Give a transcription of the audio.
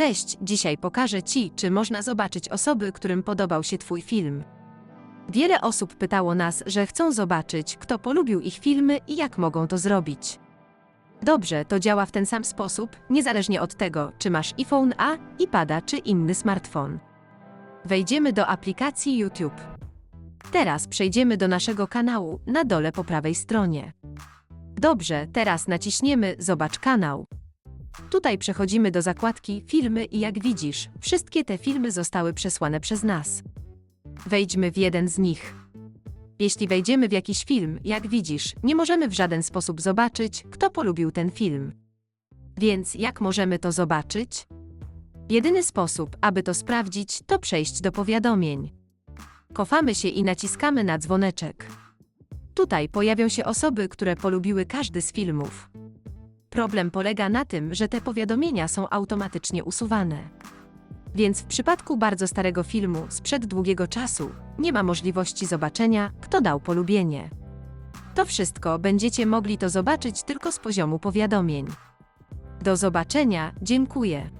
Cześć, dzisiaj pokażę Ci, czy można zobaczyć osoby, którym podobał się Twój film. Wiele osób pytało nas, że chcą zobaczyć, kto polubił ich filmy i jak mogą to zrobić. Dobrze, to działa w ten sam sposób, niezależnie od tego, czy masz iPhone A, iPada czy inny smartfon. Wejdziemy do aplikacji YouTube. Teraz przejdziemy do naszego kanału na dole po prawej stronie. Dobrze, teraz naciśniemy Zobacz kanał. Tutaj przechodzimy do zakładki Filmy i jak widzisz, wszystkie te filmy zostały przesłane przez nas. Wejdźmy w jeden z nich. Jeśli wejdziemy w jakiś film, jak widzisz, nie możemy w żaden sposób zobaczyć, kto polubił ten film. Więc jak możemy to zobaczyć? Jedyny sposób, aby to sprawdzić, to przejść do powiadomień. Kofamy się i naciskamy na dzwoneczek. Tutaj pojawią się osoby, które polubiły każdy z filmów. Problem polega na tym, że te powiadomienia są automatycznie usuwane. Więc w przypadku bardzo starego filmu sprzed długiego czasu nie ma możliwości zobaczenia, kto dał polubienie. To wszystko będziecie mogli to zobaczyć tylko z poziomu powiadomień. Do zobaczenia, dziękuję.